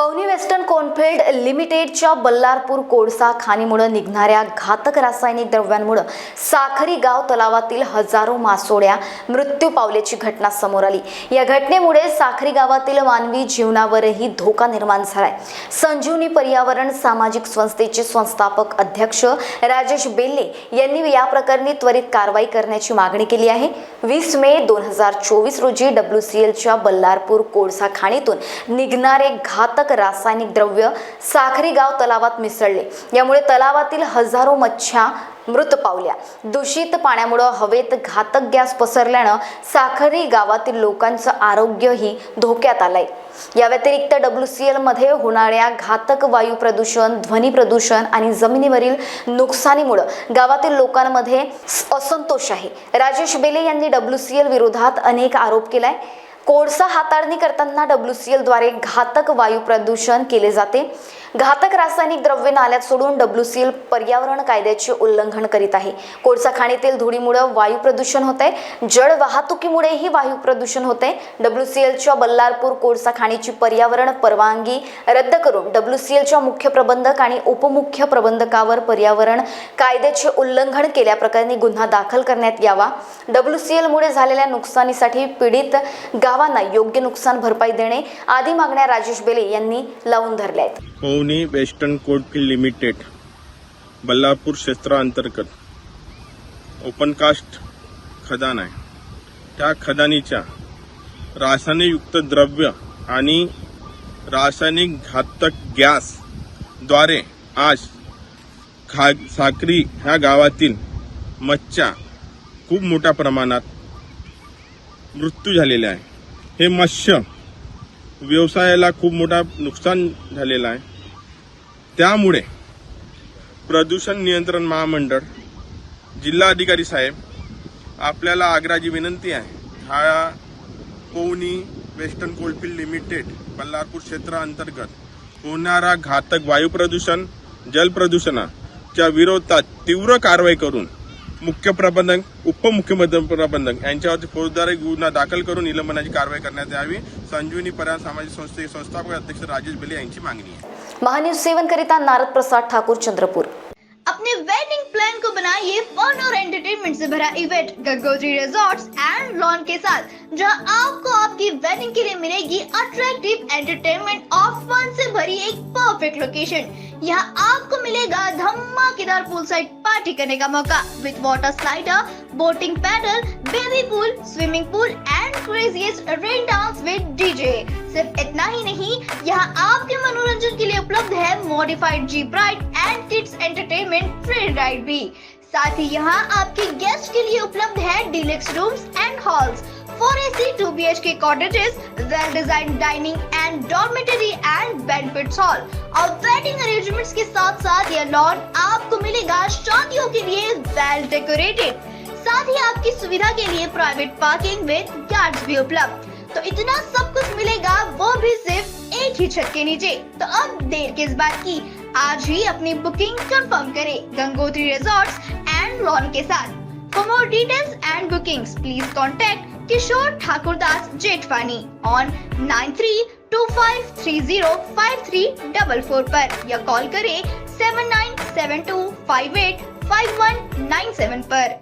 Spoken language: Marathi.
पवनी वेस्टर्न कोनफिल्ड लिमिटेडच्या बल्लारपूर कोळसा खाणीमुळे निघणाऱ्या घातक रासायनिक द्रव्यांमुळे साखरी गाव तलावातील हजारो मासोळ्या मृत्यू पावल्याची घटना समोर आली. या घटनेमुळे साखरी गावातील मानवी जीवनावरही धोका निर्माण झालाय. संजीवनी पर्यावरण सामाजिक संस्थेचे संस्थापक अध्यक्ष राजेश बेल्ले यांनी या प्रकरणी त्वरित कारवाई करण्याची मागणी केली आहे. वीस मे दोन हजार चोवीस रोजी डब्ल्यू सी एलच्या बल्लारपूर कोळसा खाणीतून निघणारे घातक रासायनिक द्रव्य साखरी गाव तलावात मिसळले. यामुळे तलावातील हजारो मच्छ्या मृत पावल्या. दूषित पाण्यामुळं हवेत घातक गॅस पसरल्यानं साखरी गावातील लोकांचं आरोग्यही धोक्यात आलंय. या व्यतिरिक्त डब्ल्यू सी एलमध्ये होणाऱ्या घातक वायू प्रदूषण ध्वनी प्रदूषण आणि जमिनीवरील नुकसानीमुळं गावातील लोकांमध्ये असंतोष आहे. राजेश बेले यांनी डब्ल्यू सी एल विरोधात अनेक आरोप केलाय. कोळसा हाताळणी करताना डब्ल्यू सी एलद्वारे घातक वायू प्रदूषण केले जाते. घातक रासायनिक द्रव्य नाल्यात सोडून डब्ल्यू सी एल पर्यावरण कायद्याचे उल्लंघन करीत आहे. कोळसा खाणीतील धुळीमुळे वायू प्रदूषण होत आहे जड वाहतुकीमुळेही वायू प्रदूषण होते डब्ल्यू सी एलच्या बल्लारपूर कोळसा खाणीची पर्यावरण परवानगी रद्द करून डब्ल्यू सी एलच्या मुख्य प्रबंधक आणि उपमुख्य प्रबंधकावर पर्यावरण कायद्याचे उल्लंघन केल्याप्रकरणी गुन्हा दाखल करण्यात यावा. डब्ल्यू सी एलमुळे झालेल्या नुकसानीसाठी पीडित गावांना योग्य नुकसान भरपाई देणे आदी मागण्या राजेश बेले यांनी लावून धरल्या आहेत. Pavani western coalfield limited Ballarpur क्षेत्राअंतर्गत opencast खदान आहे. त्या खदानीच्या रासायनिकयुक्त द्रव्य आणि रासायनिक घातक गॅसद्वारे आज खा साक्री ह्या गावातील मच्छा खूप मोठ्या प्रमाणात मृत्यू झालेला आहे हे मत्स्य व्यवसायाला खूप मोठा नुकसान झालेलं आहे. त्यामुळे प्रदूषण नियंत्रण महामंडळ जिल्हाधिकारी साहेब आपल्याला आग्राची विनंती आहे. हा Kovani western coalfield limited Ballarpur क्षेत्राअंतर्गत होणारा घातक वायू प्रदूषण जल प्रदूषणाच्या विरोधात तीव्र कारवाई करून मुख्य प्रबंधक उपमुख्य प्रबंधक यांच्यावरती फौजदारी गुन्हा दाखल करून निलंबनाची कारवाई करण्यात यावी. संजीवनी पर्यावरण सामाजिक संस्थेचे संस्थापक अध्यक्ष राजेश बेले यांची मागणी आहे. महान्यूज सेवन करिता नारद प्रसाद ठाकूर चंद्रपूर. अपने वेडिंग प्लान को बनाइए फन और एंटरटेनमेंट से भरा event Gangotri resorts and lawn के साथ, जहाँ आपको आपकी वेडिंग के लिए मिलेगी अट्रैक्टिव एंटरटेनमेंट और फन से भरी एक परफेक्ट लोकेशन यहाँ आपको मिलेगा धमाकेदार पूल साइड पार्टी करने का मौका with water slider boating paddle baby pool swimming pool and craziest rain dance with DJ सिर्फ़ इतना ही नहीं, यहाँ आपके मनोरंजन के लिए उपलब्ध है modified jeep ride and kids entertainment free ride भी। साथ ही यहाँ आपके गेस्ट के लिए उपलब्ध है deluxe rooms and halls four A C two B H K cottages well design dining and dormitory and banquets hall और वेडिंग अरेंजमेंट्स के साथ साथ यह लॉन आपको मिलेगा शादियों के लिए वेल डेकोरेटेड साथ ही आपकी सुविधा के लिए प्राइवेट पार्किंग विद स्मार्ट भी उपलब्ध। तो इतना सब कुछ मिलेगा, वो भी सिर्फ़ एक ही छत के नीचे। तो अब देर किस बात की? आज ही अपनी बुकिंग कंफर्म करें गंगोत्री रिजॉर्ट्स एंड रॉन के साथ। For more details and bookings please contact Kishore Thakur Das, Jethwani on nine three two five three zero five three double four पर, या कॉल करें seven nine seven two five eight five one nine seven पर।